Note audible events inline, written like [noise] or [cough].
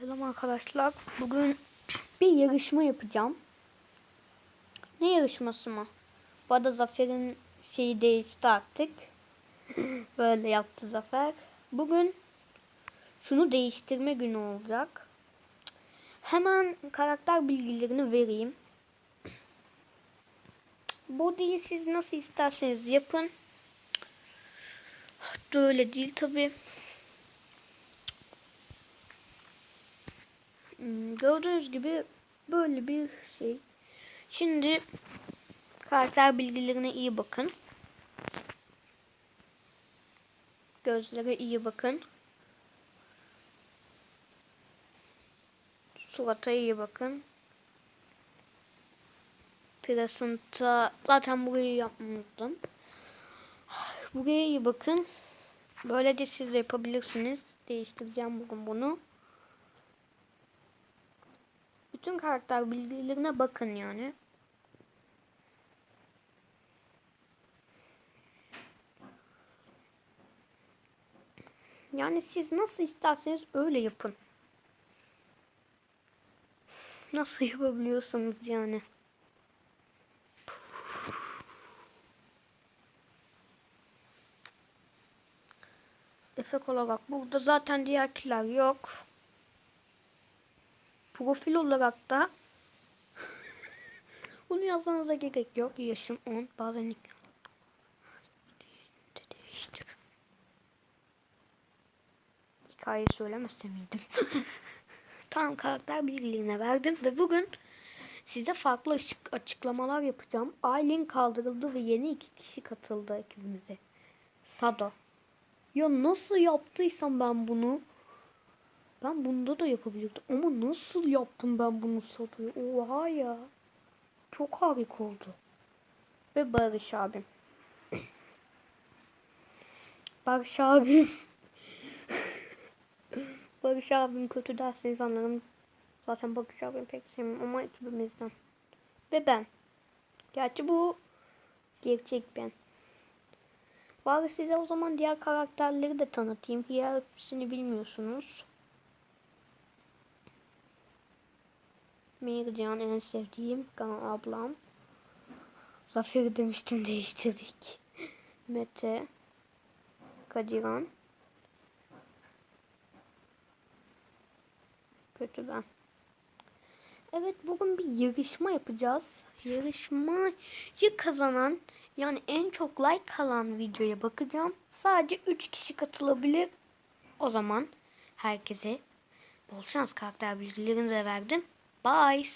Selam arkadaşlar. Bugün [clears throat] bir yarışma yapacağım. Ne yarışması mı? Bu arada Zafer'in şeyi değişti artık. [clears throat] Böyle yaptı Zafer. Bugün şunu değiştirme günü olacak. Hemen karakter bilgilerini vereyim. Body'yi siz nasıl isterseniz yapın. Böyle değil tabi. Gördüğünüz gibi böyle bir şey. Şimdi karakter bilgilerine iyi bakın. Gözlere iyi bakın. Surata iyi bakın. Plasenta zaten burayı yapmadım. Buraya iyi bakın. Böyle de siz de yapabilirsiniz. Değiştireceğim bugün bunu. Bütün karakter bilgilerine bakın yani. Yani siz nasıl isterseniz öyle yapın. Nasıl yapabiliyorsanız yani. Efekt olarak burada zaten diğerkiler yok. Profil olarak da [laughs] bunu yazmanıza gerek yok. Yaşım 10. Bazen değiştir. Hikayeyi miydim? [laughs] Tam karakter bilgilerine verdim ve bugün size farklı açık açıklamalar yapacağım. Aylin kaldırıldı ve yeni iki kişi katıldı ekibimize. Sado. Ya nasıl yaptıysam ben bunu ben bunda da yapabilirdim ama nasıl yaptım ben bunu Sado'ya? Oha ya. Çok harika oldu. Ve Barış abim. [coughs] Barış abim. [laughs] Barış abim kötü derseniz anlarım. Zaten Barış abim pek sevmiyorum ama ekibimizden. Ve ben. Gerçi bu gerçek ben. Bari size o zaman diğer karakterleri de tanıtayım. Hepsini bilmiyorsunuz. Merican en sevdiğim Gan ablam. Zafer demiştim değiştirdik. [laughs] Mete. Kadiran. Kötü ben. Evet bugün bir yarışma yapacağız. Yarışmayı kazanan yani en çok like alan videoya bakacağım. Sadece 3 kişi katılabilir. O zaman herkese bol şans karakter bilgilerini de verdim. Bye.